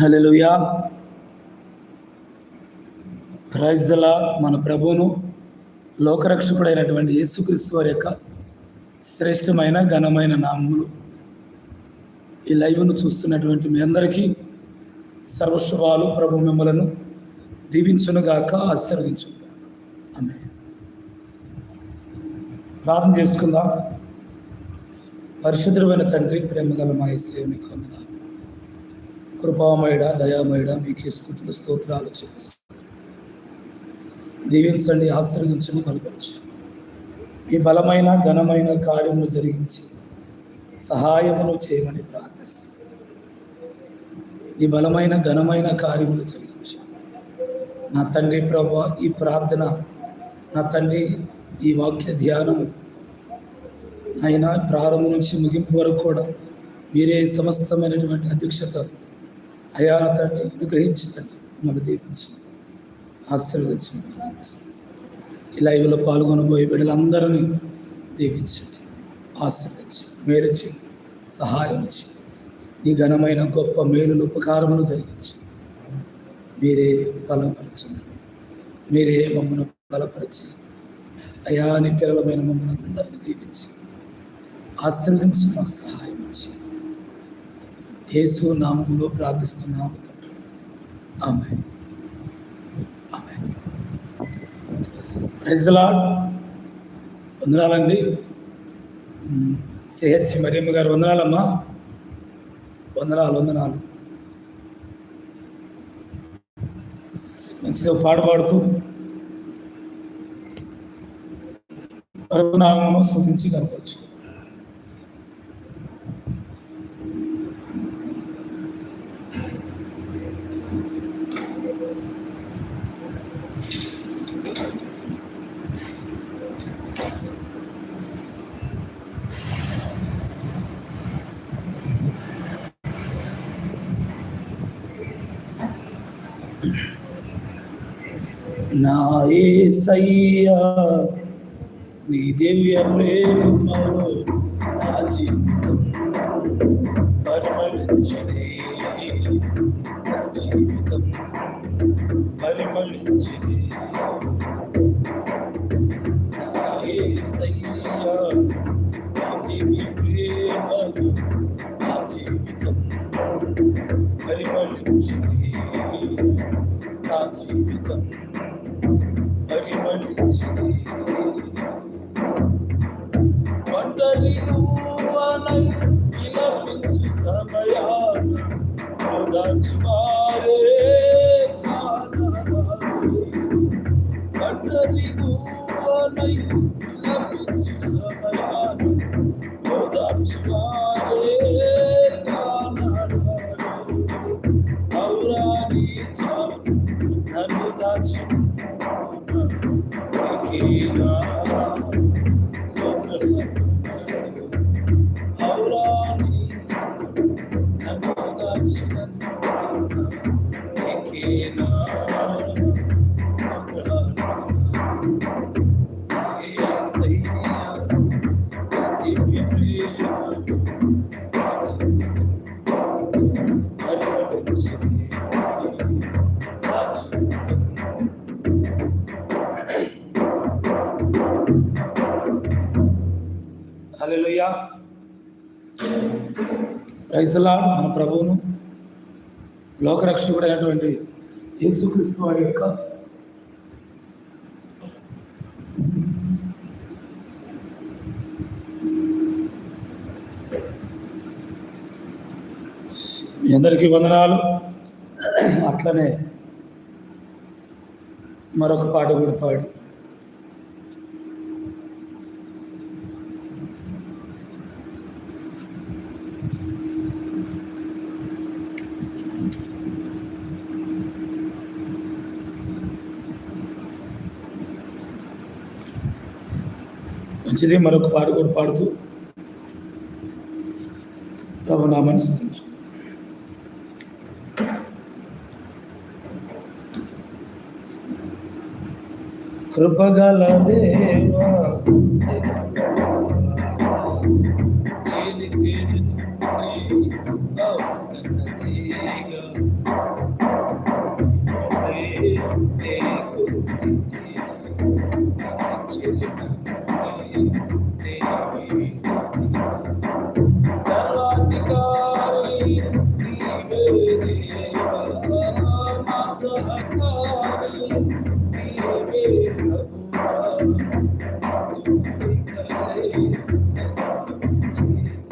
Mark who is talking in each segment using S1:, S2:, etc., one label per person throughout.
S1: హల్లెలూయా క్రైస్తల మన ప్రభువును. లోకరక్షకుడైనటువంటి యేసుక్రీస్తు వారి యొక్క శ్రేష్టమైన ఘనమైన నామములు. ఈ లైవ్ను చూస్తున్నటువంటి మీ అందరికీ సర్వశుభాలు ప్రభు మిమ్మలను దీవించునుగాక ఆశీర్వదించునుగాక. ఆమె ప్రార్థన చేసుకుందాం. పరిశుద్ధమైన తండ్రి ప్రేమగల మాయసే మీకు వందనాలు. కృపామయుడ దయామయుడ మీకే స్థుతులు స్తోత్రాలు చూపిస్తాను దీవించండి ఆశీర్వదించండి బలపరచు ఈ బలమైన ఘనమైన కార్యములు జరిగించి సహాయమును చేయమని ప్రార్థిస్తాను ఈ బలమైన ఘనమైన కార్యములు జరిగించి. నా తండ్రి ప్రభు ఈ ప్రార్థన నా తండ్రి ఈ వాక్య ధ్యానము ఆయన ప్రారంభం నుంచి ముగింపు వరకు కూడా మీరే సమస్తమైనటువంటి అధ్యక్షత అయా తండ్రి అనుగ్రహించి తండ్రి మమ్మల్ని దీవించి ఆశీర్వదించి. ప్రార్థిస్తాం ఈ లైవ్లో పాల్గొనబోయే బిడ్డలందరినీ దీవించండి. ఆశీర్వదించి మేలు సహాయం నీ ఘనమైన గొప్ప మేలులు ఉపకారములు జరిగించి మీరే బలపరచండి. మీరే మమ్మల్ని బలపరిచి అయా నీ పిల్లలమైన మమ్మల్ని అందరినీ దీవించి ఆశీర్వదించి మాకు సహాయం ఇచ్చి యేసు నామములో ప్రార్థిస్తున్నాము తండ్రి. ఆమె ప్రైజ్లాడ్ వందనాలండి. సిహెచ్ మరియమ్మ గారు వందనాలమ్మా. వందనాలు వందనాలు. మంచిగా పాట పాడుతూ. పరమనామను స్థుతించి కనపరచు ఏసయ్యా నీ దివ్య ప్రేమలో నా జీవితం పరిమళించినే నా జీవితం పరిమళించినే He is all, and you. రైతులా మన ప్రభువును. లోకరక్షకుడైనటువంటి యేసుక్రీస్తు వారి యొక్క మీ అందరికీ వందనాలు. అట్లనే మరొక పాట కూడా పాడి. మంచిది మరొక పాట కూడా పాడుతూ ప్రభు నా మనసు తెలుసుకో కృపగల దేవా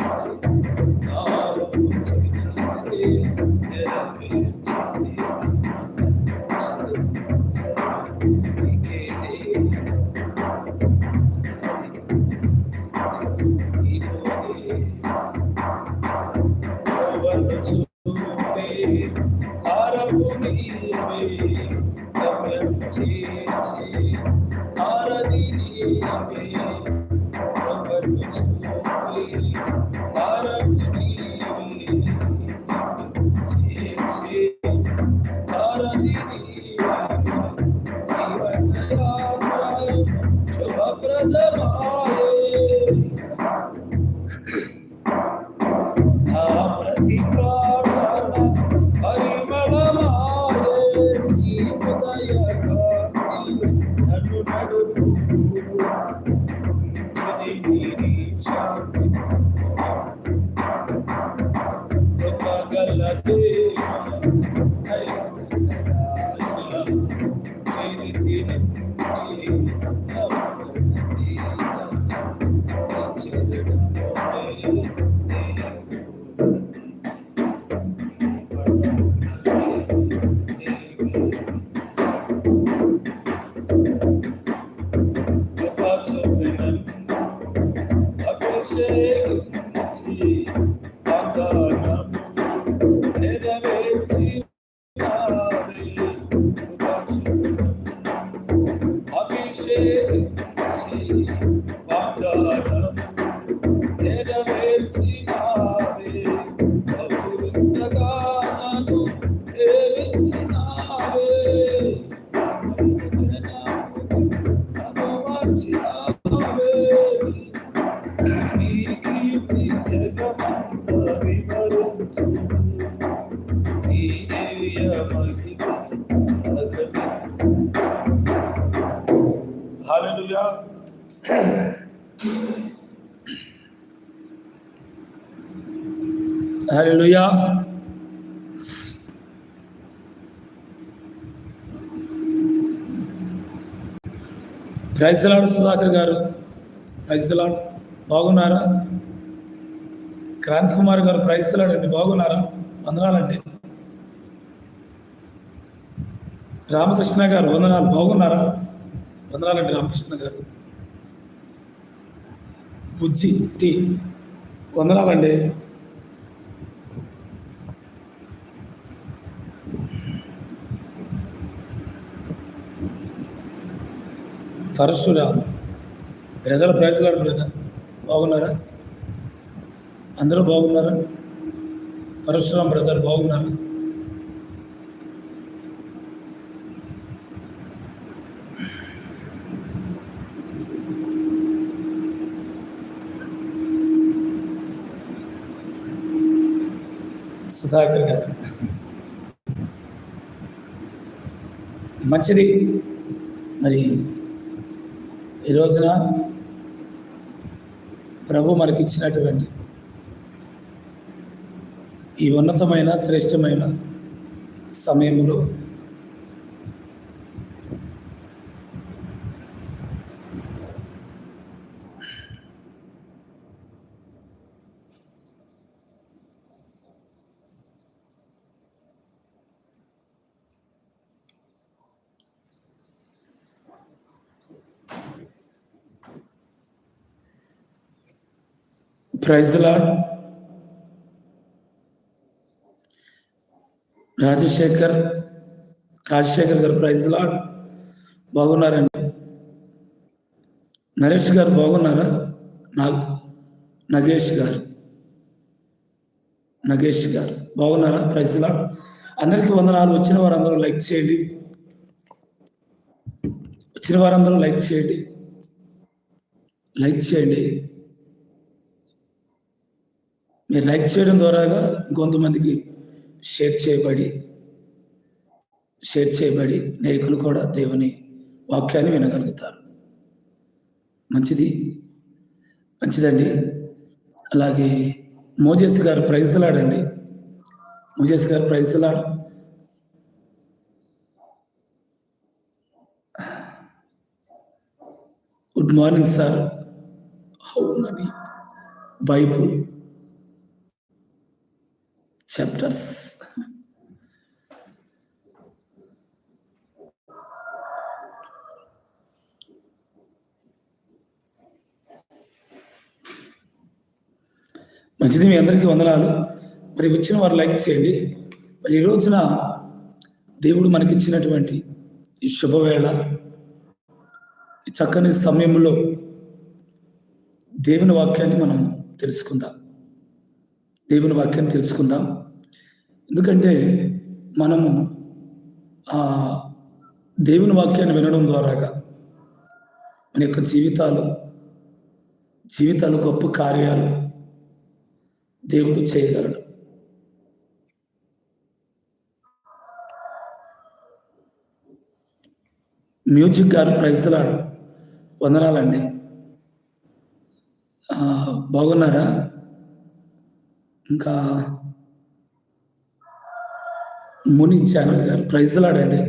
S1: Thank you. shaken. See. హల్లెలూయా ప్రైజ్లాడు సుధాకర్ గారు. ప్రైజ్లాడు బాగున్నారా? క్రాంతి కుమార్ గారు ప్రైజ్లాడండి బాగున్నారా? వందనాలండి. రామకృష్ణ గారు వందనాలు. బాగున్నారా? వందనాలండి రామకృష్ణ గారు. బుజ్జి టీ. వందనాలండి. Parashuram brother praise the Lord brother. బాగున్నారా? అందరూ బాగున్నారా? పరశురామ్ బ్రదర్ బాగున్నారా? సుధాకర్ గారు. మంచిది. మరి ఈ రోజున ప్రభు మనకిచ్చినటువంటి ఈ ఉన్నతమైన శ్రేష్టమైన సమయంలో ప్రైజ్ లాడ్ రాజశేఖర్ రాజశేఖర్ గారు ప్రైజ్ లాడ్ బాగున్నారండి. నరేష్ గారు బాగున్నారా? నాగ్ నగేష్ గారు. నగేష్ గారు బాగున్నారా? ప్రైజ్లా అందరికీ వందనాలు. వచ్చిన వారందరూ లైక్ చేయండి. వచ్చిన వారందరూ లైక్ చేయండి. లైక్ చేయండి. మీరు లైక్ చేయడం ద్వారాగా ఇంకొంతమందికి షేర్ చేయబడి షేర్ చేయబడి నాయకులు కూడా దేవుని వాక్యాన్ని వినగలుగుతారు. మంచిది? మంచిదండి. అలాగే మోజేస్ గారు ప్రైజ్లాడండి మోజేస్ గారు praise the Lord good morning sir. How many Bible. Chapters మంచిది మీ అందరికీ వందనాలు. మరి వచ్చిన వారు లైక్ చేయండి. మరి ఈ రోజున దేవుడు మనకిచ్చినటువంటి ఈ శుభవేళ ఈ చక్కని సమయంలో దేవుని వాక్యాన్ని మనం తెలుసుకుందాం. దేవుని వాక్యం తెలుసుకుందాం. ఎందుకంటే మనము ఆ దేవుని వాక్యాన్ని వినడం ద్వారాగా మన యొక్క జీవితాలు జీవితాలు గొప్ప కార్యాలు దేవుడు చేయగలడు. మ్యూజిక్ గారు ప్రైజ్లాడు వందనాలండి. బాగున్నారా? ఇంకా ముని ఛానల్ గారు ప్రైజ్లాడండి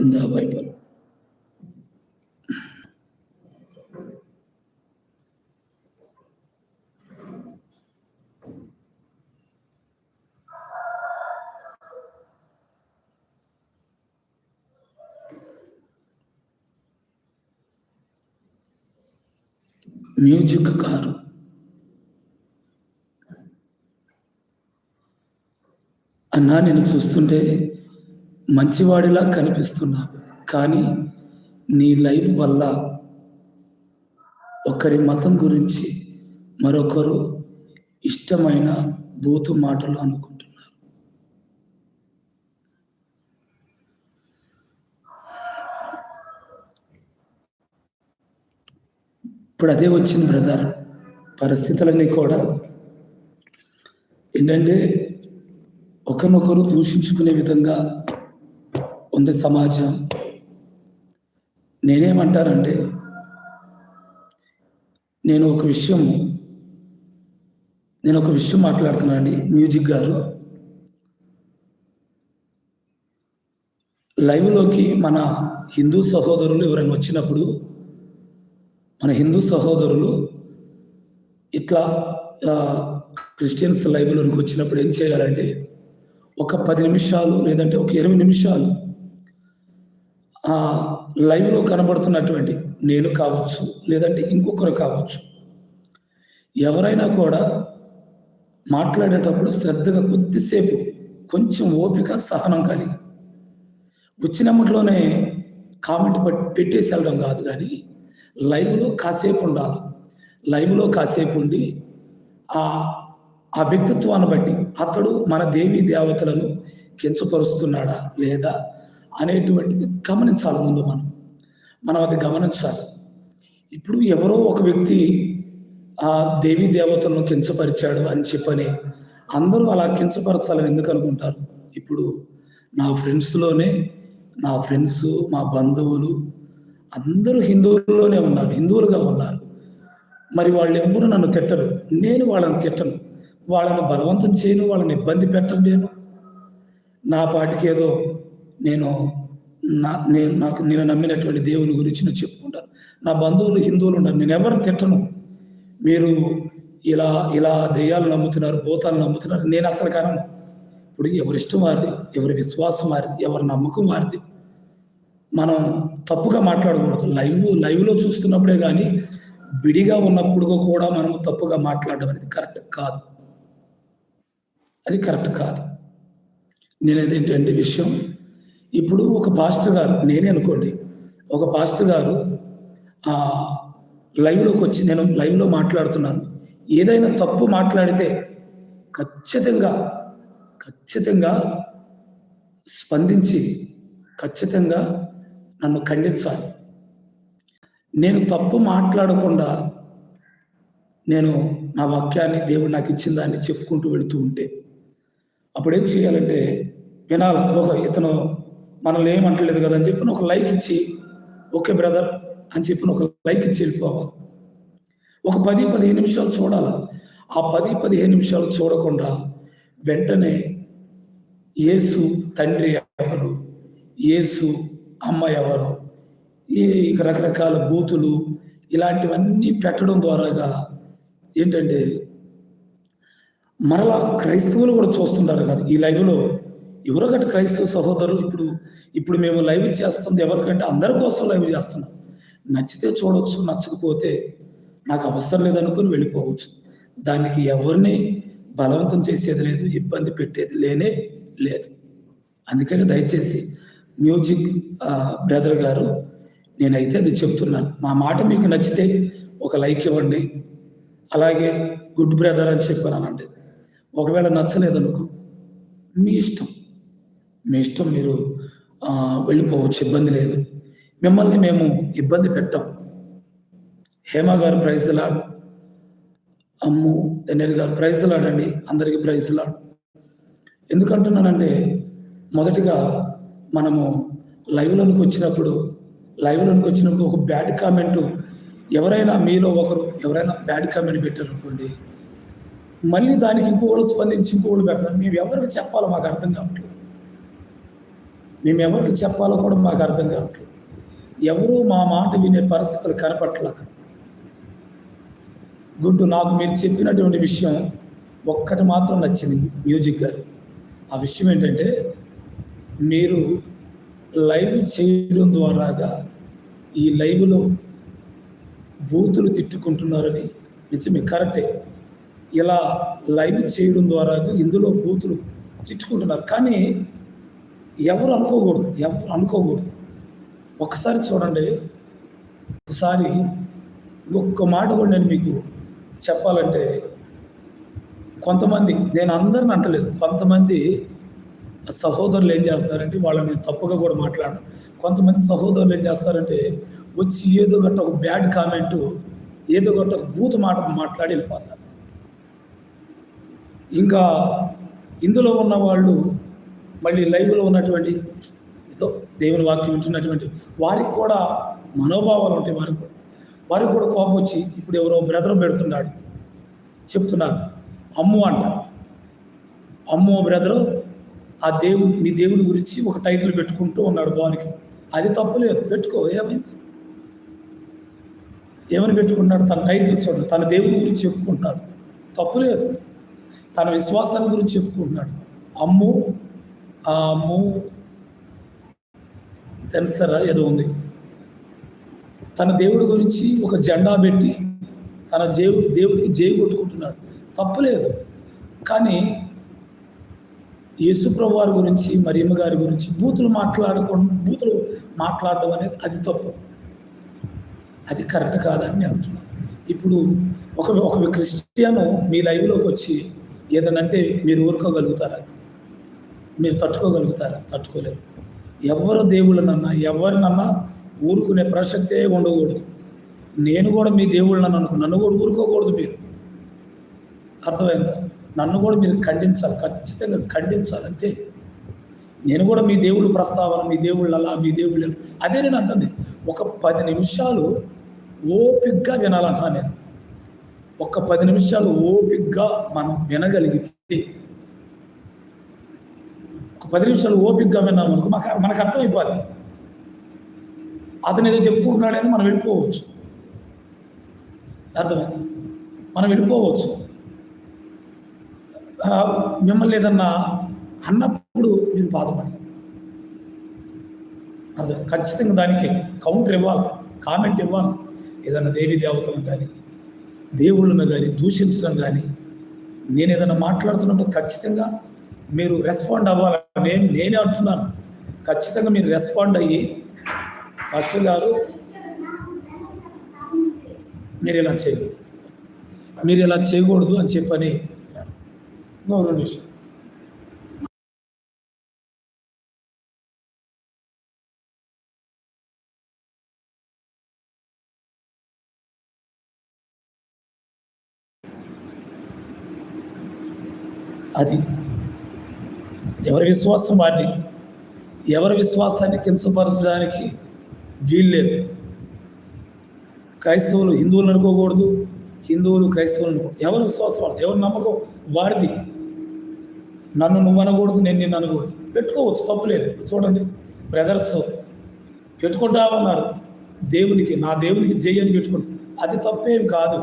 S1: ఇందా బైబిల్ మ్యూజిక్ కారు అన్నా నేను చూస్తుంటే మంచివాడిలా కనిపిస్తున్నా కానీ నీ లైఫ్ వల్ల ఒకరి మతం గురించి మరొకరు ఇష్టమైన బూతు మాటలు అనుకుంటున్నారు ఇప్పుడు అదే వచ్చింది బ్రదర్ పరిస్థితులన్నీ కూడా ఏంటంటే ఒకరినొకరు దూషించుకునే విధంగా ఉంది సమాజం. నేనేమంటానంటే నేను ఒక విషయం నేను ఒక విషయం మాట్లాడుతున్నాను అండి మ్యూజిక్ గారు లైవ్లోకి మన హిందూ సహోదరులు ఎవరైనా వచ్చినప్పుడు మన హిందూ సహోదరులు ఇట్లా క్రిస్టియన్స్ లైబ్రరీకి వచ్చినప్పుడు ఏం చేయాలంటే ఒక పది నిమిషాలు లేదంటే ఒక ఇరవై నిమిషాలు ఆ లైవ్లో కనబడుతున్నటువంటి నేను కావచ్చు లేదంటే ఇంకొకరు కావచ్చు ఎవరైనా కూడా మాట్లాడేటప్పుడు శ్రద్ధగా కొద్దిసేపు కొంచెం ఓపిక సహనం కలిగి వచ్చినప్పట్లోనే కామెంట్ పెట్టేసి వెళ్ళడం కాదు కానీ లైవ్లో కాసేపు ఉండాలి. లైవ్లో కాసేపు ఉండి ఆ ఆ వ్యక్తిత్వాన్ని బట్టి అతడు మన దేవి దేవతలను కించపరుస్తున్నాడా లేదా అనేటువంటిది గమనించాలి ముందు మనం. మనం అది గమనించాలి. ఇప్పుడు ఎవరో ఒక వ్యక్తి ఆ దేవి దేవతలను కించపరిచాడు అని చెప్పని అందరూ అలా కించపరచాలని ఎందుకు అనుకుంటారు? ఇప్పుడు నా ఫ్రెండ్స్లోనే నా ఫ్రెండ్స్ మా బంధువులు అందరూ హిందువుల్లోనే ఉన్నారు హిందువులుగా ఉన్నారు. మరి వాళ్ళు ఎవ్వరూ నన్ను తిట్టరు. నేను వాళ్ళని తిట్టను. వాళ్ళని బలవంతం చేయను వాళ్ళని ఇబ్బంది పెట్టను నేను. నా పాటికి ఏదో నేను నా నేను నాకు నేను నమ్మినటువంటి దేవుని గురించి నేను చెప్పుకుంటాను. నా బంధువులు హిందువులు ఉన్నారు. నేను ఎవరిని తిట్టను. మీరు ఇలా ఇలా దెయ్యాలు నమ్ముతున్నారు భూతాలు నమ్ముతున్నారు. నేను అసలు కాను ఇప్పుడు ఎవరి ఇష్టం వారిది ఎవరి విశ్వాసం వారిది ఎవరి నమ్మకం వారిది మనం తప్పుగా మాట్లాడకూడదు. లైవ్ లైవ్లో చూస్తున్నప్పుడే కానీ విడిగా ఉన్నప్పుడు కూడా మనం తప్పుగా మాట్లాడడం అనేది కరెక్ట్ కాదు. అది కరెక్ట్ కాదు. నేను ఏంటంటే విషయం ఇప్పుడు ఒక పాస్టర్ గారు నేనే అనుకోండి ఒక పాస్టర్ గారు ఆ, లైవ్లోకి వచ్చి నేను లైవ్లో మాట్లాడుతున్నాను. ఏదైనా తప్పు మాట్లాడితే ఖచ్చితంగా ఖచ్చితంగా స్పందించి ఖచ్చితంగా నన్ను ఖండించాలి. నేను తప్పు మాట్లాడకుండా నేను నా వాక్యాన్ని దేవుడు నాకు ఇచ్చిన దాన్ని చెప్పుకుంటూ వెళుతూ ఉంటే అప్పుడు ఏం చేయాలంటే వినాల? ఒక ఇతను మనల్ని ఏమంటలేదు కదా అని చెప్పి ఒక లైక్ ఇచ్చి ఓకే బ్రదర్ అని చెప్పి ఒక లైక్ ఇచ్చి వెళ్ళిపోవాలి. ఒక పది పదిహేను నిమిషాలు చూడాలి? ఆ పది పదిహేను నిమిషాలు చూడకుండా వెంటనే యేసు తండ్రి ఎవరు యేసు అమ్మ ఎవరు? ఈ రకరకాల బూతులు ఇలాంటివన్నీ పెట్టడం ద్వారాగా ఏంటంటే మరలా క్రైస్తవులు కూడా చూస్తుంటారు కదా. ఈ లైవ్లో ఎవరో గట్ట క్రైస్తవ సహోదరులు ఇప్పుడు ఇప్పుడు మేము లైవ్ చేస్తుంది ఎవరికంటే అందరి కోసం లైవ్ చేస్తున్నాం. నచ్చితే చూడవచ్చు నచ్చకపోతే నాకు అవసరం లేదనుకుని వెళ్ళిపోవచ్చు. దానికి ఎవరిని బలవంతం చేసేది లేదు ఇబ్బంది పెట్టేది లేనే లేదు. అందుకని దయచేసి మ్యూజిక్ బ్రదర్ గారు నేనైతే అది చెప్తున్నాను. మా మాట మీకు నచ్చితే ఒక లైక్ ఇవ్వండి. అలాగే గుడ్ బ్రదర్ అని చెప్పానండి. ఒకవేళ నచ్చలేదనుకో మీ ఇష్టం. మీ ఇష్టం మీరు వెళ్ళిపోవచ్చు ఇబ్బంది లేదు. మిమ్మల్ని మేము ఇబ్బంది పెట్టాం. హేమ గారు ప్రైజ్ అమ్ము తెన్నేరు గారు ప్రైజ్ లాడండి అందరికీ ప్రైజ్లాడు ఎందుకంటున్నానంటే మొదటిగా మనము లైవ్లోనికి వచ్చినప్పుడు లైవ్లోనికి వచ్చినప్పుడు ఒక బ్యాడ్ కామెంటు ఎవరైనా మీలో ఒకరు ఎవరైనా బ్యాడ్ కామెంట్ పెట్టారనుకోండి మళ్ళీ దానికి ఇంకోళ్ళు స్పందించి ఇంకోళ్ళు పెడతారు. మేము ఎవరికి చెప్పాలో మాకు అర్థం కావట్లేదు. మేము ఎవరికి చెప్పాలో కూడా మాకు అర్థం కావట్లేదు. ఎవరు మా మాట వినే పరిస్థితులు కనపట్ల అక్కడ. గుడ్డు నాకు మీరు చెప్పినటువంటి విషయం ఒక్కటి మాత్రం నచ్చింది మ్యూజిక్ గారు. ఆ విషయం ఏంటంటే మీరు లైవ్ చేయడం ద్వారాగా ఈ లైవ్లో బూతులు తిట్టుకుంటున్నారని నిజమే కరెక్టే. ఇలా లైవ్ చేయడం ద్వారాగా ఇందులో బూతులు తిట్టుకుంటున్నారు. కానీ ఎవరు అనుకోకూడదు ఎవరు అనుకోకూడదు. ఒకసారి చూడండి ఒకసారి ఒక్క మాట కూడా నేను మీకు చెప్పాలంటే కొంతమంది నేను అందరిని అంటలేదు కొంతమంది సహోదరులు ఏం చేస్తున్నారంటే వాళ్ళని నేను తప్పుగా కూడా మాట్లాడను కొంతమంది సహోదరులు ఏం చేస్తారంటే వచ్చి ఏదో గట్ట ఒక బ్యాడ్ కామెంట్ ఏదో గట్ట ఒక బూత్ మాట మాట్లాడి వెళ్ళిపోతారు. ఇంకా ఇందులో ఉన్న వాళ్ళు మళ్ళీ లైవ్లో ఉన్నటువంటి ఏదో దేవుని వాక్యం వింటున్నటువంటి వారికి కూడా మనోభావాలు ఉంటాయి వారికి కూడా. వారికి కూడా కోపం వచ్చి ఇప్పుడు ఎవరో బ్రదర్ పెడుతున్నాడు చెప్తున్నారు. అమ్ము అంట. అమ్మో బ్రదరు ఆ దేవుడు మీ దేవుని గురించి ఒక టైటిల్ పెట్టుకుంటూ ఉన్నాడు వారికి అది తప్పులేదు పెట్టుకో ఏమైంది? ఏమని పెట్టుకున్నాడు? తన టైటిల్ చూడండి తన దేవుని గురించి చెప్పుకుంటున్నాడు. తప్పులేదు తన విశ్వాసాన్ని గురించి చెప్పుకుంటున్నాడు. అమ్ము ఆ అమ్ము తెలుసరా ఏదో ఉంది. తన దేవుడి గురించి ఒక జెండా పెట్టి తన జేవు దేవుడికి జేవు కొట్టుకుంటున్నాడు. తప్పులేదు కానీ యేసుప్రభు వారి గురించి మరియమ్మ గారి గురించి బూతులు మాట్లాడకుండా బూతులు మాట్లాడడం అనేది అది తప్పు. అది కరెక్ట్ కాదని నేను అంటున్నాను ఇప్పుడు ఒక ఒక క్రిస్టియను మీ లైవ్లోకి వచ్చి ఏదనంటే మీరు ఊరుకోగలుగుతారా? మీరు తట్టుకోగలుగుతారా? తట్టుకోలేరు. ఎవరు దేవుళ్ళనన్నా ఎవరినన్నా ఊరుకునే ప్రసక్తే ఉండకూడదు. నేను కూడా మీ దేవుళ్ళని అనుకో నన్ను కూడా ఊరుకోకూడదు మీరు. అర్థమైందా? నన్ను కూడా మీరు ఖండించాలి ఖచ్చితంగా ఖండించాలి అంతే. నేను కూడా మీ దేవుడు ప్రస్తావన మీ దేవుళ్ళు అలా మీ దేవుళ్ళు అదే నేను అంటుంది ఒక పది నిమిషాలు ఓపిగ్గా వినాలన్నా నేను. ఒక పది నిమిషాలు ఓపిగ్గా మనం వినగలిగితే. ఒక పది నిమిషాలు ఓపిగ్గా విన్నాం అనుకో మాకు మనకు అర్థమైపోద్ది. అతను ఏదో చెప్పుకుంటున్నాడని మనం వెళ్ళిపోవచ్చు. అర్థమైంది? మనం వెళ్ళిపోవచ్చు. మిమ్మల్ని ఏదన్నా అన్నప్పుడు మీరు బాధపడతారు. అర్థం. ఖచ్చితంగా దానికి కౌంటర్ ఇవ్వాలి కామెంట్ ఇవ్వాలి. ఏదన్నా దేవీ దేవతలను కానీ దేవుళ్ళను కానీ దూషించడం కానీ నేను ఏదైనా మాట్లాడుతున్నప్పుడు ఖచ్చితంగా మీరు రెస్పాండ్ అవ్వాలి. నేను నేనే అంటున్నాను. ఖచ్చితంగా మీరు రెస్పాండ్ అయ్యి మాస్టర్ గారు మీరు ఇలా చేయకూడదు. మీరు ఇలా చేయకూడదు అని చెప్పని ఇంకో రెండు నిమిషం అది ఎవరి విశ్వాసం వారిది ఎవరి విశ్వాసాన్ని కించపరచడానికి వీల్లేదు క్రైస్తవులు హిందువులు అనుకోకూడదు హిందువులు క్రైస్తవులు అనుకో ఎవరి విశ్వాసం వారిది ఎవరి నమ్మకం? వారిది. నన్ను నువ్వు అనకూడదు నేను నిన్ను అనకూడదు. పెట్టుకోవచ్చు తప్పులేదు చూడండి బ్రదర్స్ పెట్టుకుంటా ఉన్నారు. దేవునికి నా దేవునికి జయని పెట్టుకుని అది తప్పేం కాదు.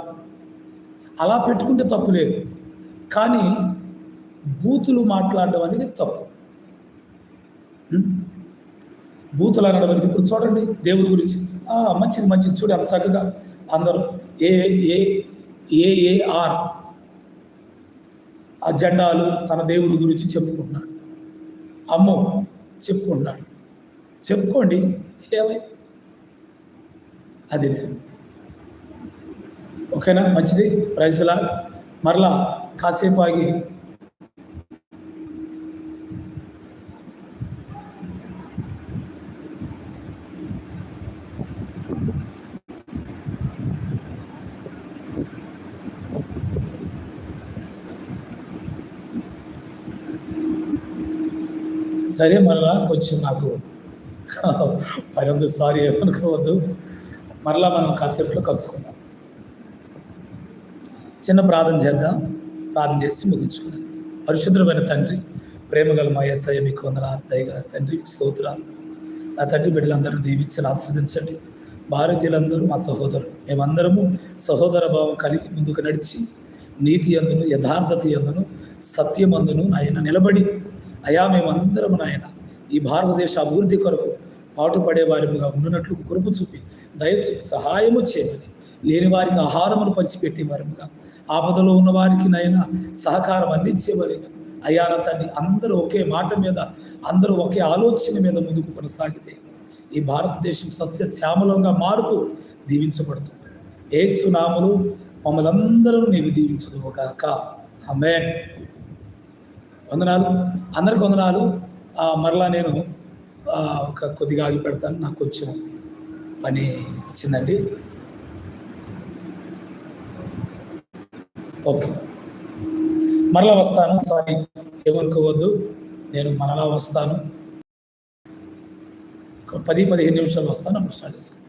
S1: అలా పెట్టుకుంటే తప్పు లేదు. కానీ బూతులు మాట్లాడడం అనేది తప్పు. బూతులు అనడం అనేది ఇప్పుడు చూడండి దేవుడి గురించి. మంచిది మంచిది చూడు అంత చక్కగా. అందరూ ఏ ఏ ఏ ఆ జెండాలు తన దేవుడి గురించి చెప్పుకుంటున్నాడు. అమ్మో చెప్పుకుంటున్నాడు. చెప్పుకోండి ఏమైంది? అది నేను. ఓకేనా? మంచిది? ప్రైజ్లా మరలా కాసేపు ఆగి సరే మరలా కొంచెం నాకు పని ఉంది సారీ ఏమనుకోవద్దు. మరలా మనం కాసేపులో కలుసుకుందాం. చిన్న ప్రార్థన చేద్దాం. ప్రార్థన చేసి ముగించుకున్నాం పరిశుద్ధమైన తండ్రి ప్రేమగల మా ఎస్ఐ మీకు వందనాలు దయగల తండ్రి స్తోత్రాలు. నా తండ్రి బిడ్డలందరూ దీవించని ఆస్వాదించండి భారతీయులందరూ మా సహోదరు మేమందరము సహోదర భావం కలిగి ముందుకు నడిచి నీతి అందును యథార్థత అందును సత్యమందును ఆయన నిలబడి అయా మేమందరము నాయన ఈ భారతదేశ అభివృద్ధి కొరకు పాటుపడే వారిగా ఉండినట్లు కృప చూపి దయచూపి సహాయము చేయమని లేని వారికి ఆహారమును పంచిపెట్టేవారుగా ఆపదలో ఉన్న వారికి నైనా సహకారం అందించేవారిగా. అయ్యా నా తండ్రి అందరూ ఒకే మాట మీద అందరూ ఒకే ఆలోచన మీద ముందుకు కొనసాగితే ఈ భారతదేశం సస్య శ్యామలంగా మారుతూ దీవించబడుతుంది. ఏసు నాములు మమ్మల్ని అందరూ నీవు దీవించదు కాక వందనాలు. అందరికి వందనాలు మరలా నేను ఒక కొద్దిగా ఆగి పెడతాను. నాకు కొంచెం పని వచ్చిందండి. ఓకే. మరలా వస్తాను. సారీ ఏమనుకోవద్దు. నేను మరలా వస్తాను. ఒక పది పదిహేను నిమిషాలు వస్తాను. అప్పుడు స్టార్ట్ చేసుకుంటాను